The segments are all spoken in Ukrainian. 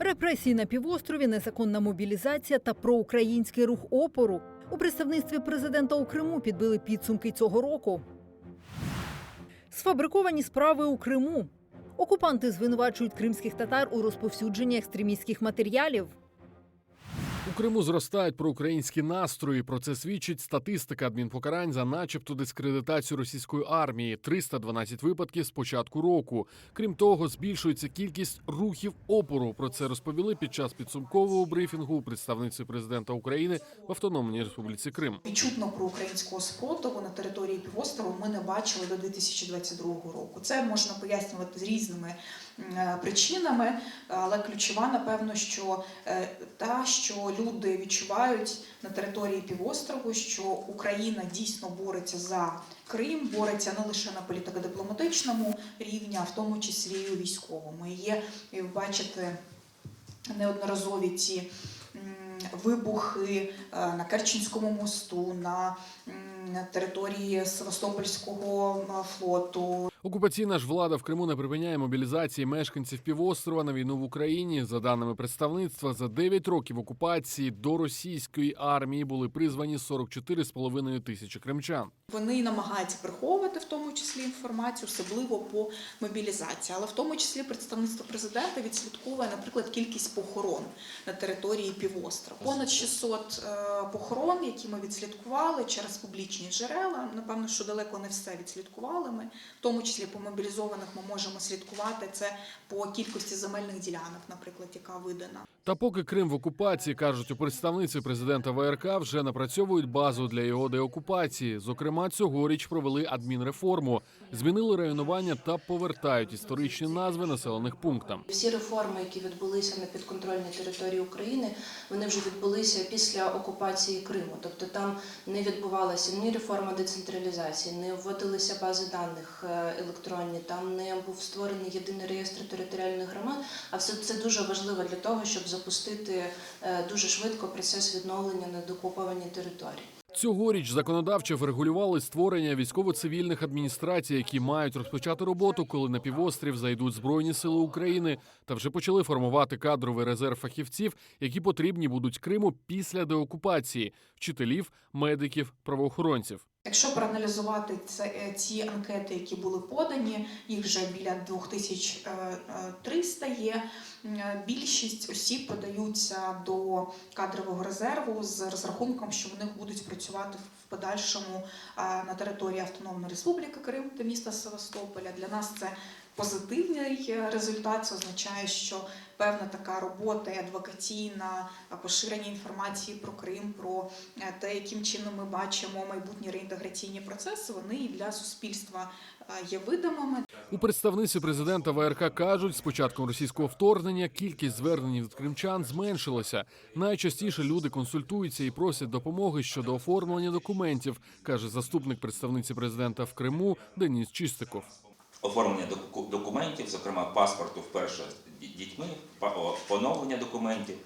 Репресії на півострові, незаконна мобілізація та проукраїнський рух опору. У представництві президента у Криму підбили підсумки цього року. Сфабриковані справи у Криму. Окупанти звинувачують кримських татар у розповсюдженні екстремістських матеріалів. У Криму зростають проукраїнські настрої. Про це свідчить статистика адмінпокарань за, начебто, дискредитацію російської армії 312 випадків з початку року. Крім того, збільшується кількість рухів опору. Про це розповіли під час підсумкового брифінгу у представництві президента України в Автономній Республіці Крим. Відчутно про українського спротиву на території півострову ми не бачили до 2022 року. Це можна пояснювати з різними причинами, але ключова, напевно, що е, та, що люди відчувають на території півострову, що Україна дійсно бореться за Крим, бореться не лише на політико-дипломатичному рівні, а в тому числі і у військовому. І є, ви бачите, неодноразові ці вибухи е, на Керченському мосту, на території Севастопольського флоту. Окупаційна ж влада в Криму не припиняє мобілізації мешканців півострова на війну в Україні. За даними представництва, за 9 років окупації до російської армії були призвані 44,5 тисячі кримчан. Вони намагаються приховувати в тому числі інформацію, особливо по мобілізації, але в тому числі представництво президента відслідковує, наприклад, кількість похорон на території півострова. Понад 600 е, похорон, які ми відслідкували через публічні джерела. Напевно, що далеко не все відслідкували ми. В тому числі по мобілізованих ми можемо слідкувати це по кількості земельних ділянок, наприклад, яка видана. Та поки Крим в окупації кажуть у представниці президента ВРК вже напрацьовують базу для його деокупації. Зокрема, цьогоріч провели адмінреформу, змінили районування та повертають історичні назви населених пунктам. Всі реформи, які відбулися на підконтрольній території України, вони вже відбулися після окупації Криму. Тобто там не відбувалася ні реформа децентралізації, не вводилися бази даних е, електронні, там не був створений єдиний реєстр територіальних громад. А все це дуже важливо для того, щоб запустити е, дуже швидко процес відновлення на докупованій території. Цьогоріч законодавчо врегулювали створення військово-цивільних адміністрацій, які мають розпочати роботу, коли на півострів зайдуть збройні сили України, та вже почали формувати кадровий резерв фахівців, які потрібні будуть Криму після деокупації вчителів, медиків, правоохоронців. Якщо проаналізувати це, е, ці анкети, які були подані, їх вже біля 2300 є. Е, Більшість осіб подаються до кадрового резерву з розрахунком, що вони будуть працювати в подальшому е, на території Автономної Республіки Крим та міста Севастополя. Для нас це позитивний е, результат. Це означає, що певна така робота адвокаційна поширення інформації про Крим, про е, те, яким чином ми бачимо майбутні реінтеграційні процеси, вони і для суспільства є видимими. У представниці президента ВРК кажуть, з початком російського вторгнення кількість звернень від кримчан зменшилася. Найчастіше люди консультуються і просять допомоги щодо оформлення документів, каже заступник представниці президента в Криму Деніс Чистиков. Оформлення доку- документів, зокрема паспорту вперше дітьми, поновлення документів,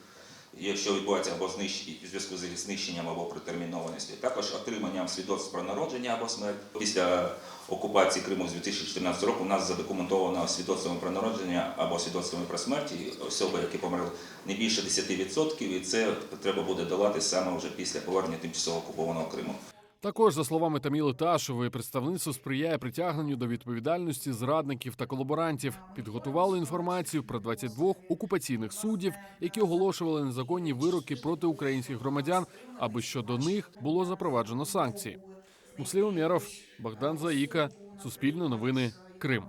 якщо відбувається або в зв'язку з знищенням або протермінованістю, також отриманням свідоцтв про народження або смерть. Після окупації Криму з 2014 року у нас задокументовано свідоцтвами про народження або свідоцтвами про смерть особи, які померли не більше 10%, і це треба буде долати саме вже після повернення тимчасово окупованого Криму. Також, за словами Таміли Ташової, представництво сприяє притягненню до відповідальності зрадників та колаборантів. Підготували інформацію про 22 окупаційних суддів, які оголошували незаконні вироки проти українських громадян, аби щодо них було запроваджено санкції. Муслів Умєров, Богдан Заїка, Суспільне новини, Крим.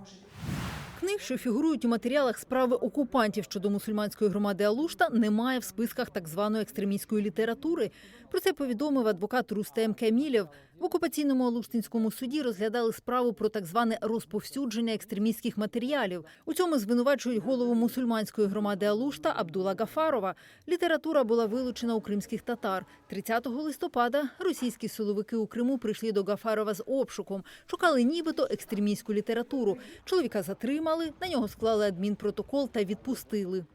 Книг, що фігурують у матеріалах справи окупантів щодо мусульманської громади Алушта, немає в списках так званої екстремістської літератури. Про це повідомив адвокат Рустем Кемілєв. В окупаційному Алуштинському суді розглядали справу про так зване розповсюдження екстремістських матеріалів. У цьому звинувачують голову мусульманської громади Алушта Абдула Гафарова. Література була вилучена у кримських татар. 30 листопада російські силовики у Криму прийшли до Гафарова з обшуком, шукали нібито екстремістську літературу. Чоловіка затримали, на нього склали адмінпротокол та відпустили.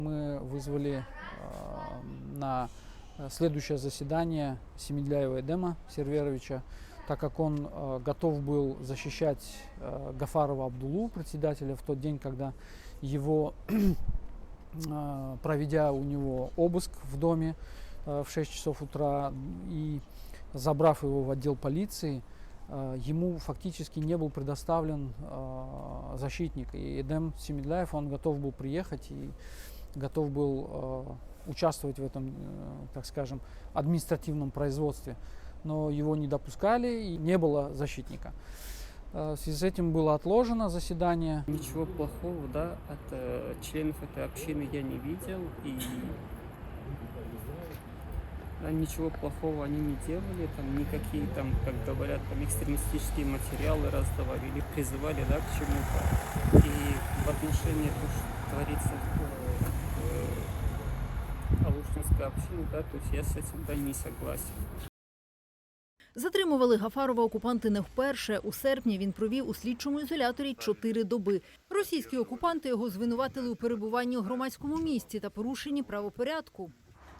Мы вызвали э, на э, следующее заседание Семидляева Эдема Серверовича, так как он э, готов был защищать э, Гафарова Абдулу, председателя, в тот день, когда его э, проведя у него обыск в доме э, в 6 часов утра и забрав его в отдел полиции, э, ему фактически не был предоставлен э, защитник. И Эдем Семедляев, он готов был приехать и готов был э, участвовать в этом, э, так скажем, административном производстве. Но его не допускали и не было защитника. Э, В связи с этим было отложено заседание. Ничего плохого, да, от э, членов этой общины я не видел, и ничего плохого они не делали, там никакие там, как говорят, там экстремистические материалы раздавали или призывали, да, к чему-то. И в отношении того, что творится в э, Алушинской общине, да, то есть я с этим, да, не согласен. Затримували Гафарова окупанти не вперше. У серпні він провів у слідчому ізоляторі чотири доби. Російські окупанти його звинуватили у перебуванні у громадському місці та порушенні правопорядку.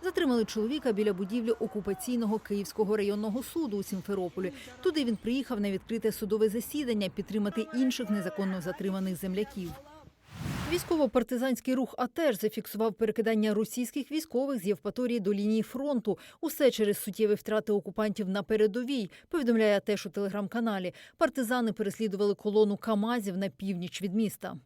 Затримали чоловіка біля будівлі окупаційного Київського районного суду у Сімферополі. Туди він приїхав на відкрите судове засідання підтримати інших незаконно затриманих земляків. Військово-партизанський рух АТЕШ зафіксував перекидання російських військових з Євпаторії до лінії фронту. Усе через суттєві втрати окупантів на передовій, повідомляє АТЕШ у телеграм-каналі. Партизани переслідували колону КАМАЗів на північ від міста.